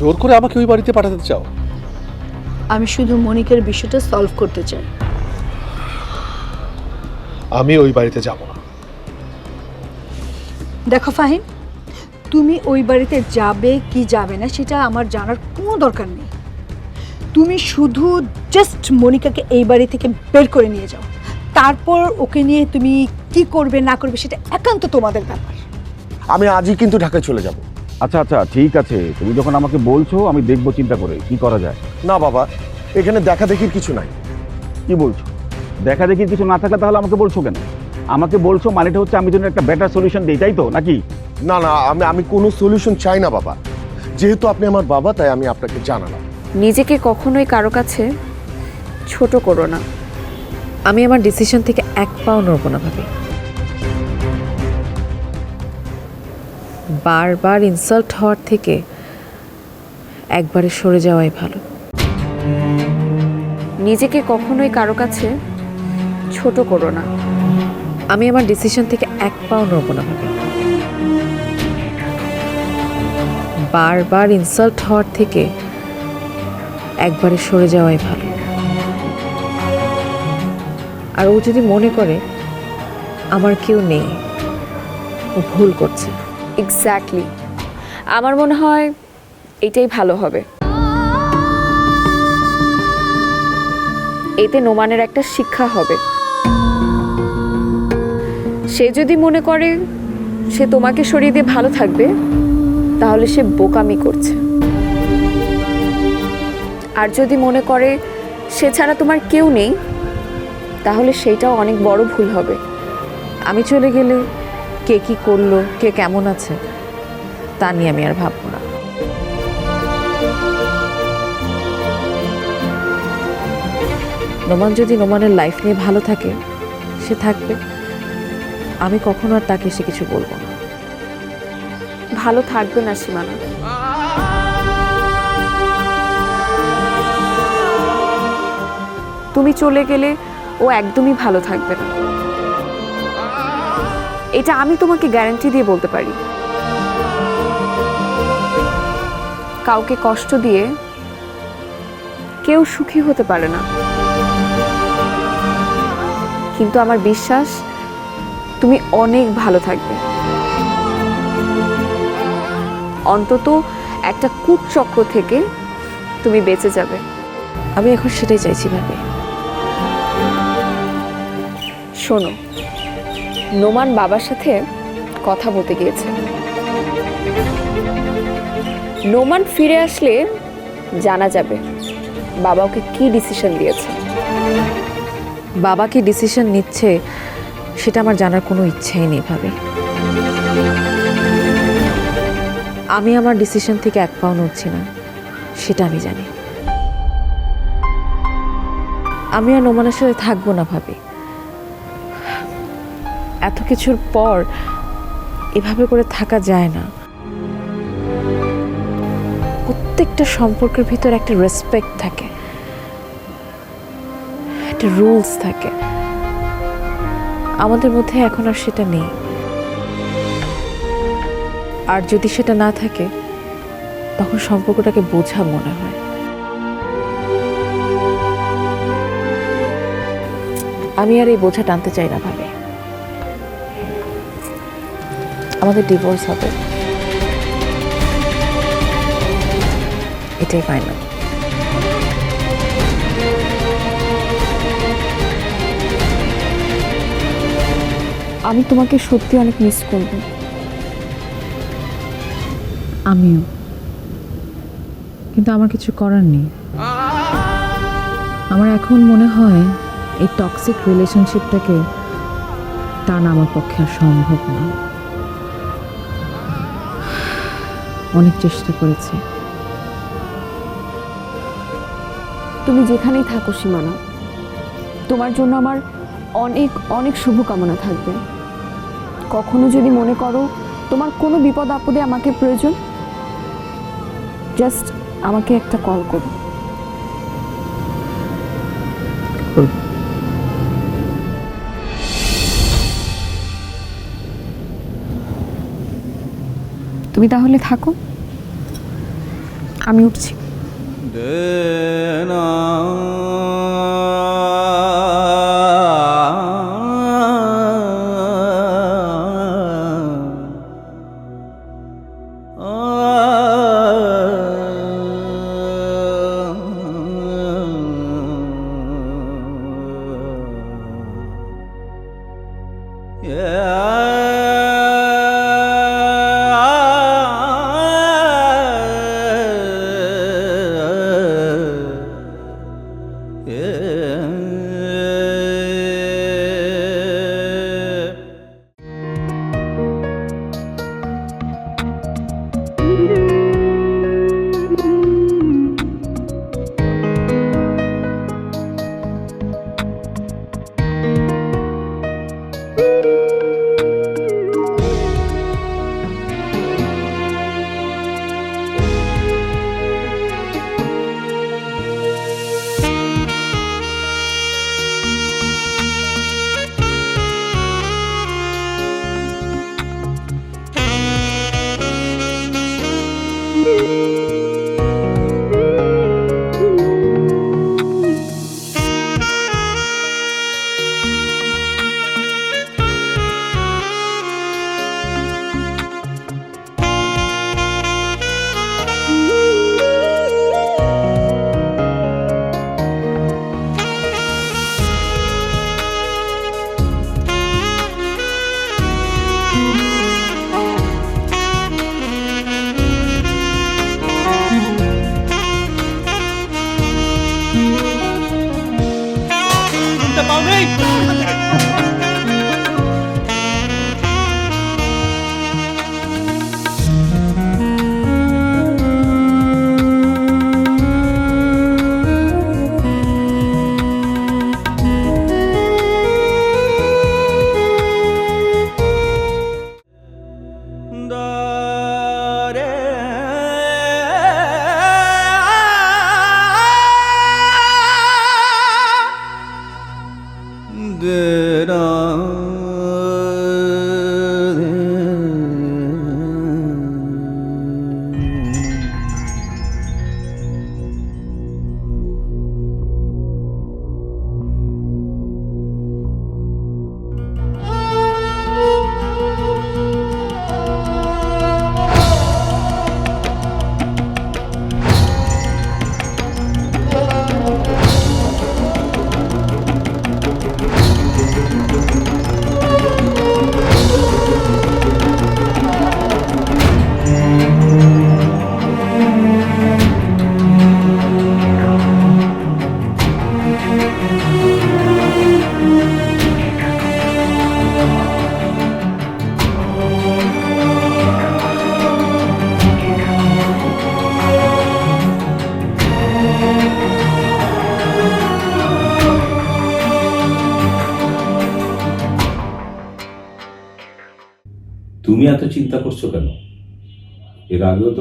জোর করে আমাকে ওই বাড়িতে পাঠাতে চাও? আমি শুধু মনিকের বিষয়টা সলভ করতে চাই। আমি ওই বাড়িতে যাব না। দেখো ফাহিম তুমি ওই বাড়িতে যাবে কি যাবে না সেটা আমার জানার কোনো দরকার নেই। তুমি শুধু জাস্ট মনিকাকে এই বাড়ি থেকে বের করে নিয়ে যাও। তারপর ওকে নিয়ে তুমি কি করবে না করবে সেটা একান্ত তোমাদের ব্যাপার। আমি আজই কিন্তু ঢাকায় চলে যাব। আচ্ছা আচ্ছা ঠিক আছে। তুমি যখন আমাকে বলছো আমি দেখব চিন্তা করে কি করা যায়। না বাবা এখানে দেখা দেখির কিছু নাই। কি বলছো? দেখা দেখি কিছু না থাকলে তাহলে আমাকে বলছো কেন? আমাকে বলছো মানেটা হচ্ছে আমি জন্য একটা বেটার সলিউশন দিই তাই তো নাকি? না না আমি আমি কোনো সলিউশন চাই না বাবা। যেহেতু আপনি আমার বাবা তাই আমি আপনাকে জানালাম। নিজেকে কখনোই কারও কাছে ছোট করো না। আমি আমার ডিসিশন থেকে এক পাও নড়বো না ভাবি। বারবার ইনসাল্ট হওয়ার থেকে একবারে সরে যাওয়াই ভালো। নিজেকে কখনোই কারও কাছে ছোট করো না। আমি আমার ডিসিশন থেকে এক পাও নড়বো না ভাবি। বারবার ইনসাল্ট হওয়ার থেকে একবারে সরে যাওয়াই ভালো। আর ও যদি মনে করে আমার কেউ নেই ও ভুল করছে। এক্স্যাক্টলি আমার মনে হয় এটাই ভালো হবে। এতে নোমানের একটা শিক্ষা হবে। সে যদি মনে করে সে তোমাকে সরিয়ে দিয়ে ভালো থাকবে, তাহলে সে বোকামি করছে। আর যদি মনে করে সে ছাড়া তোমার কেউ নেই, তাহলে সেটাও অনেক বড় ভুল হবে। আমি চলে গেলে কে কি করল, কে কেমন আছে, তা নিয়ে আমি আর ভাববো না। নোমান যদি নোমানের লাইফ নিয়ে ভালো থাকে, সে থাকবে। আমি কখনো আর তাকে সে কিছু বলব না। ভালো থাকবে না সীমানা। তুমি চলে গেলে ও একদমই ভালো থাকবে না। এটা আমি তোমাকে গ্যারান্টি দিয়ে বলতে পারি। কাউকে কষ্ট দিয়ে কেউ সুখী হতে পারে না। কিন্তু আমার বিশ্বাস তুমি অনেক ভালো থাকবে। অন্তত একটা কূটচক্র থেকে তুমি বেঁচে যাবে। আমি এখন সেটাই চাইছি ভাবে। শোনো নোমান বাবার সাথে কথা বলতে গিয়েছে। নোমান ফিরে আসলে জানা যাবে বাবা ওকে কি ডিসিশন দিয়েছে। বাবা কি ডিসিশন নিচ্ছে সেটা আমার জানার কোনো ইচ্ছেই নেই ভাবে। আমি আমার ডিসিশন থেকে এক পাও নড়ছি না, সেটা আমি জানি। আমি আর নোমানের সাথে থাকব না ভাবি। এত কিছুর পর এভাবে করে থাকা যায় না। প্রত্যেকটা সম্পর্কের ভিতর একটা রেসপেক্ট থাকে। একটা রুলস থাকে। আমাদের মধ্যে এখন আর সেটা নেই। আর যদি সেটা না থাকে, তখন সম্পর্কটাকে বোঝা মনে হয়। আমি আর এই বোঝা টানতে চাই না ভাবে আমাদের ডিভোর্স হবে। এটাই ফাইনাল আমি তোমাকে সত্যি অনেক মিস করব। আমিও। কিন্তু আমার কিছু করার নেই। আমার এখন মনে হয় এই টক্সিক রিলেশনশিপটাকে টানা আমার পক্ষে আর সম্ভব না। অনেক চেষ্টা করেছি। তুমি যেখানেই থাকো সীমানা, তোমার জন্য আমার অনেক অনেক শুভকামনা থাকবে। কখনো যদি মনে করো তোমার কোনো বিপদ আপদে আমাকে প্রয়োজন জাস্ট আমাকে একটা কল করো। তুমি তাহলে থাকো। আমি উঠছি। তুমি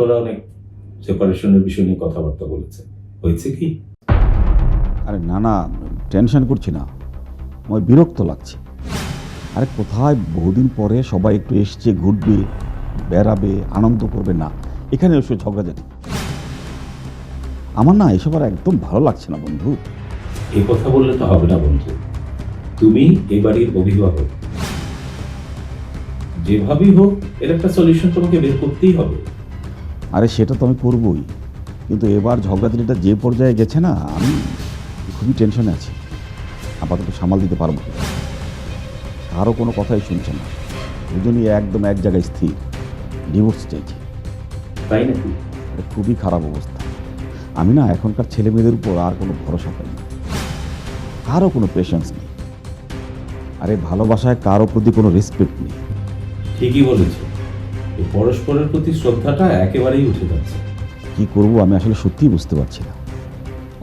ওরা অনেক সেপারেশনের বিষয় নিয়ে কথাবার্তা বলেছে। হয়েছে কি? আরে না না টেনশন করছি না। আমার বিরক্ত লাগছে। আরে কোথায় বহুদিন পরে সবাই একটু এসছে ঘুরবে বেড়াবে আনন্দ করবে না এখানে এসে ঝগড়াঝাটি। আমার না এসব আর একদম ভালো লাগছে না বন্ধু। এই কথা বললে তো হবে না বন্ধু। তুমি এই বাড়ির অভিভাবক। যেভাবেই হোক এর একটা সলিউশন তোমাকে বের করতেই হবে। আরে সেটা তো আমি করবই। কিন্তু এবার ঝগড়াঝাটিটা যে পর্যায়ে গেছে না আমি খুবই টেনশনে আছি। আপাতত সামাল দিতে পারব না। কারও কোনো কথাই শুনছে না। দুজনই একদম এক জায়গায় স্থির। ডিভোর্স চাইছে। তাই নাকি? এটা খুবই খারাপ অবস্থা। আমি না এখনকার ছেলে মেয়েদের উপর আর কোনো ভরসা পাই না। কারও কোনো পেশেন্স নেই। আরে ভালোবাসায় কারও প্রতি কোনো রেসপেক্ট নেই। ঠিকই বলেছ। পরস্পরের প্রতি শ্রদ্ধাটা একেবারেই উঠে যাচ্ছে। কি করব আমি আসলে সত্যিই বুঝতে পারছি না।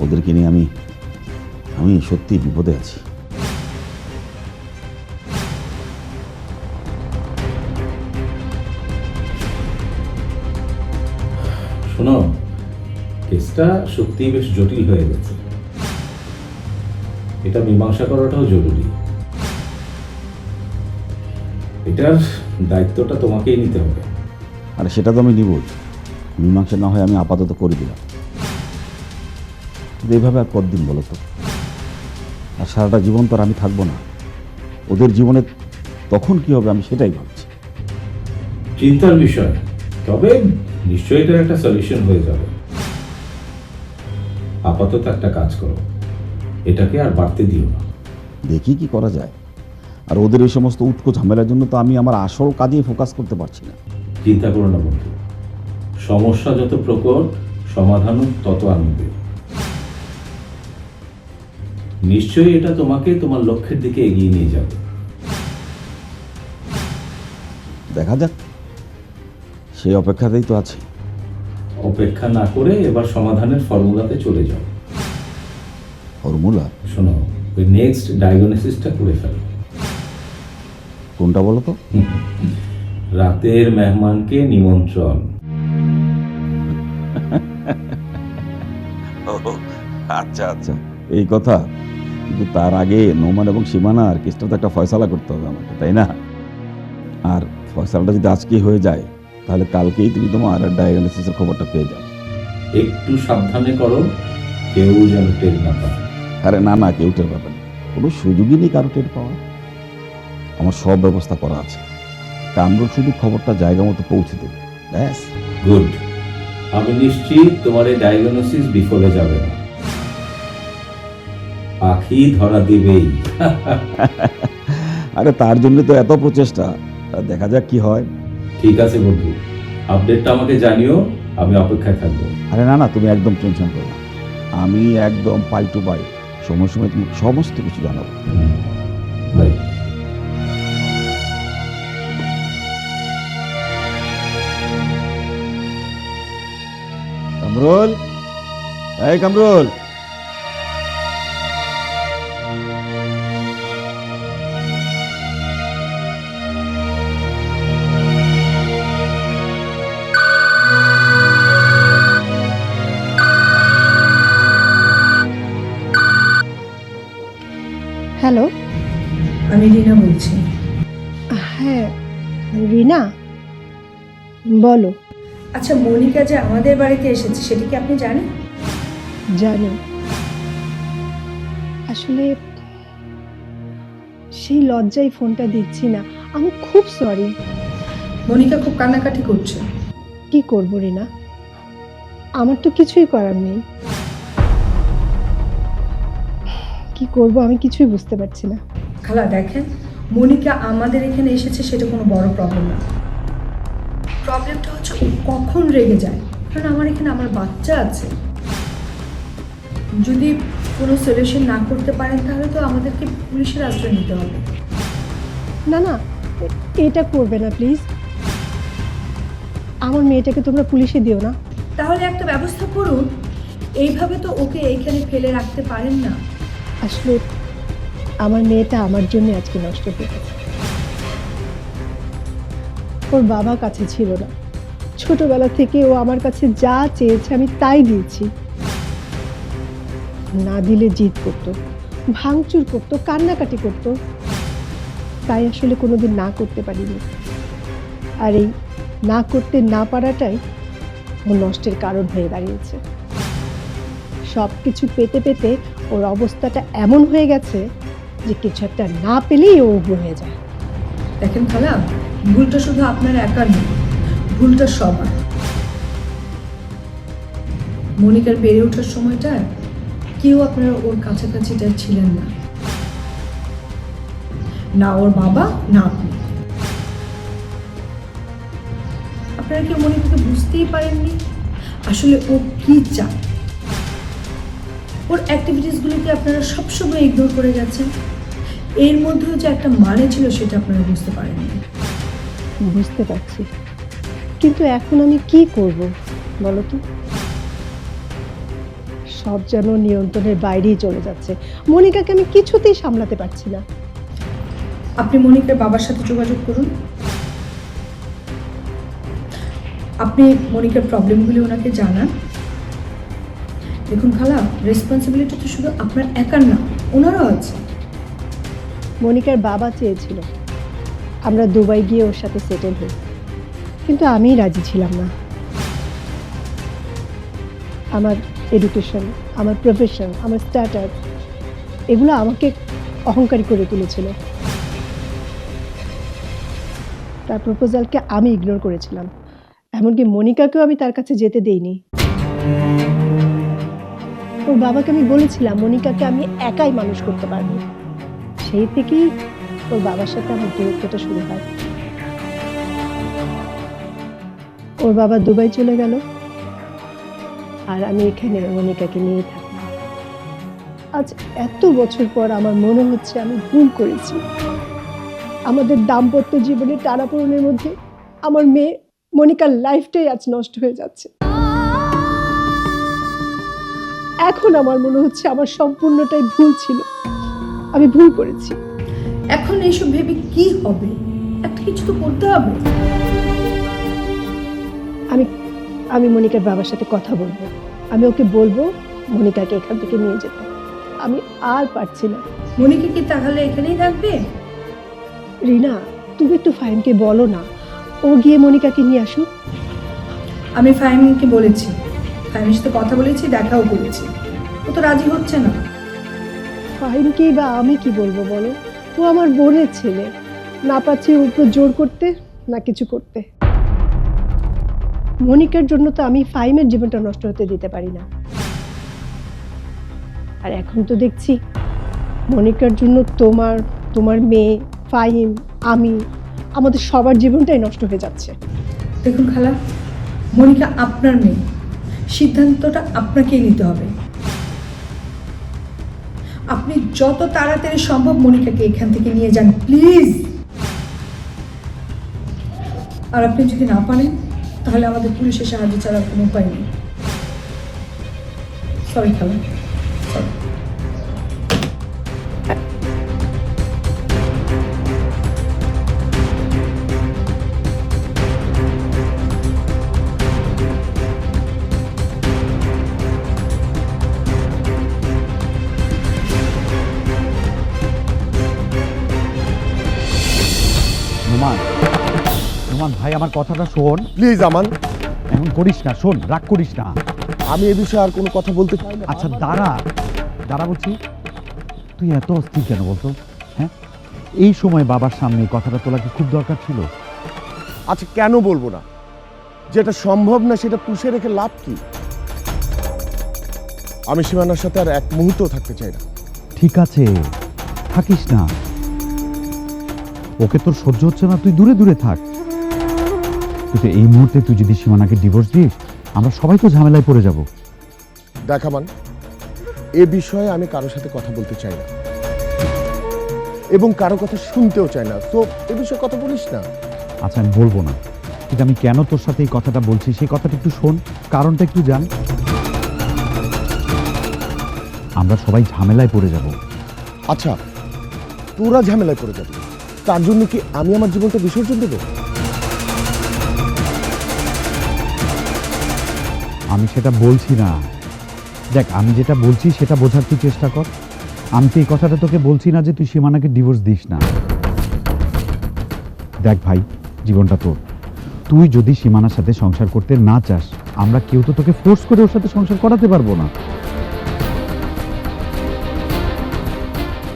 ওদেরকে নিয়ে আমি আমি সত্যিই বিপদে আছি। শোনো কেসটা সত্যিই বেশ জটিল হয়ে গেছে। এটা মীমাংসা করাটাও জরুরি। এটার দায়িত্বটা তোমাকেই নিতে হবে। আর সেটা তো আমি নিবই। মীমাংসা না হয় আমি আপাতত করে দিলাম। কিন্তু এইভাবে আর কতদিন বলো তো? আর সারাটা জীবন তো আর আমি থাকব না। ওদের জীবনে তখন কি হবে আমি সেটাই ভাবছি। চিন্তার বিষয়। তবে নিশ্চয়ই এটার একটা সলিউশন হয়ে যাবে। আপাতত একটা কাজ করো। এটাকে আর বাড়তে দিও না। দেখি কি করা যায়। আর ওদের এই সমস্ত উটকো ঝামেলার জন্য তো আমি আমার আসল কাজেই ফোকাস করতে পারছি না। চিন্তা করো না বন্ধু। সমস্যা যত প্রকট সমাধানও তত আনবে নিশ্চয়ই এটা তোমাকে তোমার লক্ষ্যের দিকে এগিয়ে নিয়ে যাবে। দেখা যাক। সেই অপেক্ষাতেই তো আছে। অপেক্ষা না করে এবার সমাধানের ফর্মুলাতে চলে যাও। ফর্মুলা? শোনো ওই নেক্সট ডায়াগনোসিসটা করে ফেলো। কোনটা বলো তো? রাতের মেহমানকে নিমন্ত্রণ। আচ্ছা আচ্ছা। এই কথা কিন্তু তার আগে নোমান এবং সীমানার কেসটা তো একটা ফয়সালা করতে হবে আমাকে তাই না? আর ফয়সালাটা যদি আজকেই হয়ে যায় তাহলে কালকেই তুমি তোমার ডায়াগনোসিসের খবরটা পেয়ে যাবে। একটু সাবধানে করো কেউ যেন টের না পায়। আরে না না কেউ টের পাবে না। কোনো সুযোগই নেই কারও টের পাওয়া আমার সব ব্যবস্থা করা আছে। কামরুল শুধু খবরটা জায়গা মতো পৌঁছে দেবে। ব্যাস। গুড। আমি নিশ্চিত তোমার এই ডায়াগনোসিস বিফলে যাবে না। পাখি ধরা দিবেই। আরে তার জন্য তো এত প্রচেষ্টা। দেখা যাক কি হয়। ঠিক আছে বন্ধু। আপডেটটা আমাকে জানিও আমি অপেক্ষায় থাকব। আরে না না তুমি একদম টেনশন করো না। আমি একদম পাই টু পাই। সময় সময় তুমি সমস্ত কিছু জানাব। বাই কামরুল এই কামরুল আচ্ছা মনিকা যে আমাদের বাড়িতে এসেছে সেটা কি আপনি জানেন? জানি। আসলে সেই লজ্জায় ফোনটা দিচ্ছি না। আমি খুব সরি মনিকা খুব কান্নাকাটি করছে। কি করব রিনা? আমার তো কিছুই করার নেই। কি করব আমি কিছুই বুঝতে পারছি না। খালা দেখেন মনিকা আমাদের এখানে এসেছে সেটা কোনো বড় প্রবলেম না। প্রবলেমটা কখন রেগে যায়? কারণ আমার এখানে আমার বাচ্চা আছে। যদি কোনো সলিউশন না করতে পারেন তাহলে তো আমাদেরকে পুলিশের আশ্রয় নিতে হবে। না না এটা করবে না প্লিজ আমার মেয়েটাকে তোমরা পুলিশে দিও না। তাহলে একটা ব্যবস্থা করুন। এইভাবে তো ওকে এইখানে ফেলে রাখতে পারেন না। আসলে আমার মেয়েটা আমার জন্য আজকে নষ্ট হয়ে গেছে। ওর বাবা কাছে ছিল না। ছোটবেলা থেকে ও আমার কাছে যা চেয়েছে আমি তাই দিয়েছি। না দিলে জিদ করতো, ভাঙচুর করতো, কান্নাকাটি করতো। তাই আসলে কোনোদিন না করতে পারিনি। আর এই না করতে না পারাটাই ও নষ্টের কারণ হয়ে দাঁড়িয়েছে। সব কিছু পেতে পেতে ওর অবস্থাটা এমন হয়ে গেছে যে কিছু একটা না পেলেই ও উগ্র হয়ে যায়। দেখেন খালা, ভুলটা শুধু আপনার একার নয়। ভুলটা সবার মনিকার বেড়ে ওঠার সময়টা কেউ আপনারা ওর কাছাকাছিটা ছিলেন না। না ওর বাবা, না আপনি। আপনারা কেউ মনিকাকে বুঝতেই পারেননি? আসলে ও কি চায়? ওর অ্যাক্টিভিটিসগুলোকে আপনারা সবসময় ইগনোর করে গেছেন। এর মধ্যেও যে একটা মানে ছিল সেটা আপনারা বুঝতে পারেননি। বুঝতে পারছি। কিন্তু এখন আমি কি করব বলো তো? সব যেন নিয়ন্ত্রণের বাইরেই চলে যাচ্ছে। মনিকাকে আমি কিছুতেই সামলাতে পারছি না। আপনি মনিকার বাবার সাথে যোগাযোগ করুন। আপনি মনিকার প্রবলেমগুলি ওনাকে জানান। দেখুন খালা রেসপন্সিবিলিটি তো শুধু আপনার একার না ওনারও আছে। মনিকার বাবা চেয়েছিল আমরা দুবাই গিয়ে ওর সাথে সেটেল হই। কিন্তু আমি রাজি ছিলাম না। আমার এডুকেশন আমার প্রফেশন আমার স্ট্যাটাস এগুলো আমাকে অহংকারী করে তুলেছিল। তার প্রপোজালকে আমি ইগনোর করেছিলাম। এমনকি মনিকাকেও আমি তার কাছে যেতে দেইনি। ওর বাবাকে আমি বলেছিলাম, মনিকাকে আমি একাই মানুষ করতে পারব। সেই থেকেই ওর বাবার সাথে আমার দূরত্বটা শুরু হয়। ওর বাবা দুবাই চলে গেল। আর আমি এখানে মনিকাকে নিয়ে থাকলাম আজ এত বছর পর আমার মনে হচ্ছে আমি ভুল করেছি। আমাদের দাম্পত্য জীবনের টানাপোড়েনের মধ্যে আমার মেয়ে মনিকার লাইফটাই আজ নষ্ট হয়ে যাচ্ছে। এখন আমার মনে হচ্ছে আমার সম্পূর্ণটাই ভুল ছিল। আমি ভুল করেছি। এখন এইসব ভেবে কি হবে? একটা কিছু তো করতে হবে। আমি আমি মনিকার বাবার সাথে কথা বলব। আমি ওকে বলব মনিকাকে এখান থেকে নিয়ে যেতে। আমি আর পারছি না। মনিকা কি তাহলে এখানেই থাকবে? রিনা তুমি একটু ফাহিমকে বলো না। ও গিয়ে মনিকাকে নিয়ে আসুক। আমি ফাহিমকে বলেছি। ফাহিমের সাথে কথা বলেছি দেখাও করেছি। ও তো রাজি হচ্ছে না। ফাহিমকেই বা আমি কি বলব বলো? ও আমার বোনের ছেলে। না পাচ্ছে ওর উপর জোর করতে না কিছু করতে। মনিকার জন্য তো আমি ফাইমের জীবনটা নষ্ট হতে দিতে পারি না। আর এখন তো দেখছি মনিকার জন্য তোমার তোমার মেয়ে, ফাহিম, আমি, আমাদের সবার জীবনটাই নষ্ট হয়ে যাচ্ছে। দেখুন খালা, মনিকা আপনার মেয়ে। সিদ্ধান্তটা আপনাকেই নিতে হবে। আপনি যত তাড়াতাড়ি সম্ভব মনিকাকে এখান থেকে নিয়ে যান, প্লিজ। আর আপনি যদি না পারেন তাহলে আমাদের পুলিশের সাহায্য ছাড়া কোনো উপায় নেই। সরি খালা সরি নোমান ভাই আমার কথাটা শোন। প্লিজ আমান। এমন করিস না শোন রাগ করিস না। আমি এ বিষয়ে আর কোনো কথা বলতে চাই না। আচ্ছা দাঁড়া। দাঁড়া বলছি তুই এত অস্থির কেন বলতো? হ্যাঁ? এই সময় বাবার সামনে এই কথাটা তোলা কি খুব দরকার ছিল? আচ্ছা কেন বলব না? যেটা সম্ভব না সেটা পুষে রেখে লাভ কি? আমি সীমানার সাথে আর এক মুহূর্ত থাকতে চাই না। ঠিক আছে থাকিস না। ওকে তোর সহ্য হচ্ছে না তুই দূরে দূরে থাক। কিন্তু এই মুহূর্তে তুই যদি সীমানাকে ডিভোর্স দিস আমরা সবাই তো ঝামেলায় পড়ে যাব। দেখামান এ বিষয়ে আমি কারোর সাথে কথা বলতে চাই না। এবং কারও কথা শুনতেও চাই না। তো এ বিষয়ে কথা বলিস না? আচ্ছা আমি বলব না। কিন্তু আমি কেন তোর সাথে এই কথাটা বলছি সেই কথাটা একটু শোন কারণটা একটু জান। আমরা সবাই ঝামেলায় পড়ে যাব। আচ্ছা তোরা ঝামেলায় পড়ে যাবি। তার জন্য কি আমি আমার জীবনটা বিসর্জন দেবো? আমি সেটা বলছি না। দেখ, আমি যেটা বলছি সেটা বোঝার তুই চেষ্টা কর। আমি তো এই কথাটা তোকে বলছি না যে তুই সীমানাকে ডিভোর্স দিস না। দেখ ভাই, জীবনটা তোর। তুই যদি সীমানার সাথে সংসার করতে না চাস, আমরা কেউ তো তোকে ফোর্স করে ওর সাথে সংসার করাতে পারব না।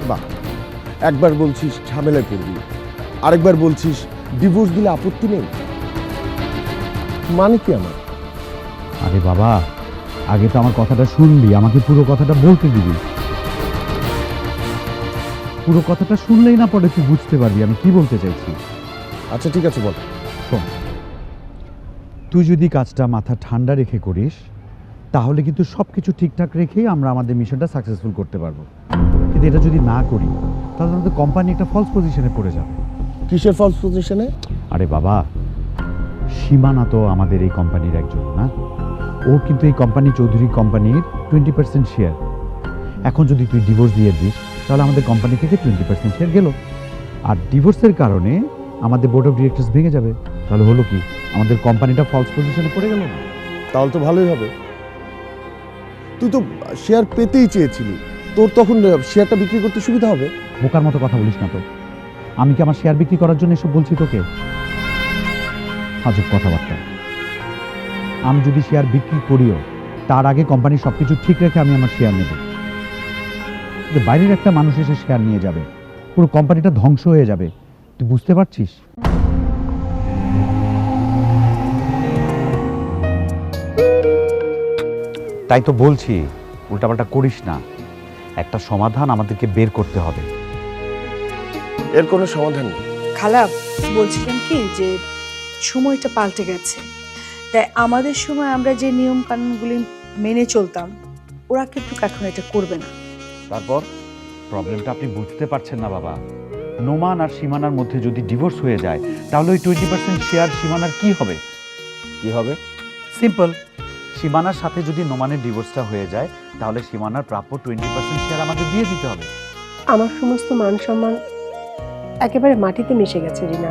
বাহ, একবার বলছিস ঝামেলায় পড়বি, আরেকবার বলছিস ডিভোর্স দিলে আপত্তি নেই? মানে কি আমার? আরে বাবা আগে তো আমার কথাটা শুনবি আমাকে পুরো কথাটা বলতে দিবি। পুরো কথাটা শুনলেই না পরে তুই বুঝতে পারবি আমি কি বলতে চাইছি। আচ্ছা ঠিক আছে বল। শোন তুই যদি কাজটা মাথা ঠান্ডা রেখে করিস তাহলে কিন্তু সব কিছু ঠিকঠাক রেখেই আমরা আমাদের মিশনটা সাকসেসফুল করতে পারব। কিন্তু এটা যদি না করি তাহলে আমাদের কোম্পানি একটা ফলস পজিশনে পড়ে যাবে। কিসের ফলস পজিশনে আরে বাবা সীমানা তো আমাদের এই কোম্পানির একজন না? ও কিন্তু এই কোম্পানি চৌধুরী কোম্পানির টোয়েন্টি পার্সেন্ট শেয়ার এখন যদি তুই ডিভোর্স দিয়ে দিস তাহলে আমাদের কোম্পানি থেকে টোয়েন্টি পার্সেন্ট শেয়ার গেল। আর ডিভোর্সের কারণে আমাদের বোর্ড অফ ডিরেক্টর্স ভেঙে যাবে। তাহলে হলো কি? আমাদের কোম্পানিটা ফলস পজিশনে পড়ে গেল না? তাহলে তো ভালোই হবে। তুই তো শেয়ার পেতেই চেয়েছিলি। তোর তখন শেয়ারটা বিক্রি করতে সুবিধা হবে। বোকার মতো কথা বলিস না তো। আমি কি আমার শেয়ার বিক্রি করার জন্য এসব বলছি তোকে? আজব কথাবার্তা। আমি যদি শেয়ার বিক্রি করিও তার আগে কোম্পানি সব কিছু ঠিক রেখে আমি আমার শেয়ার নেব। যে বাইরের একটা মানুষ এসে শেয়ার নিয়ে যাবে পুরো কোম্পানিটা ধ্বংস হয়ে যাবে তুই বুঝতে পারছিস? তাই তো বলছি উল্টাপাল্টা করিস না। একটা সমাধান আমাদেরকে বের করতে হবে। এর কোনো সমাধান নেই। খালা বলছিলাম কি যে সময়টা পাল্টে গেছে। তাই আমাদের সময় আমরা যে নিয়ম কানুনগুলি মেনে চলতাম ওরা কিন্তু এখন এটা করবে না। তারপর প্রবলেমটা আপনি বুঝতে পারছেন না বাবা। নোমান আর সীমানার মধ্যে যদি ডিভোর্স হয়ে যায় তাহলে ওই টোয়েন্টি পার্সেন্ট শেয়ার সীমানার কি হবে? কি হবে? সিম্পল সীমানার সাথে যদি নোমানের ডিভোর্সটা হয়ে যায় তাহলে সীমানার প্রাপ্য টোয়েন্টি পার্সেন্ট শেয়ার আমাকে দিয়ে দিতে হবে। আমার সমস্ত মান সম্মান একেবারে মাটিতে মিশে গেছে রিনা।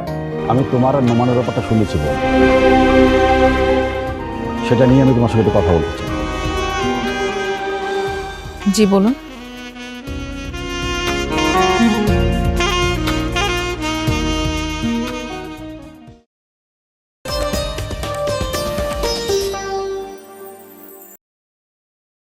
আমি তোমার আর নোমানের ব্যাপারটা শুনেছি বল। সেটা নিয়ে আমি তোমার সঙ্গে কথা বলতে চাই। জি বলুন।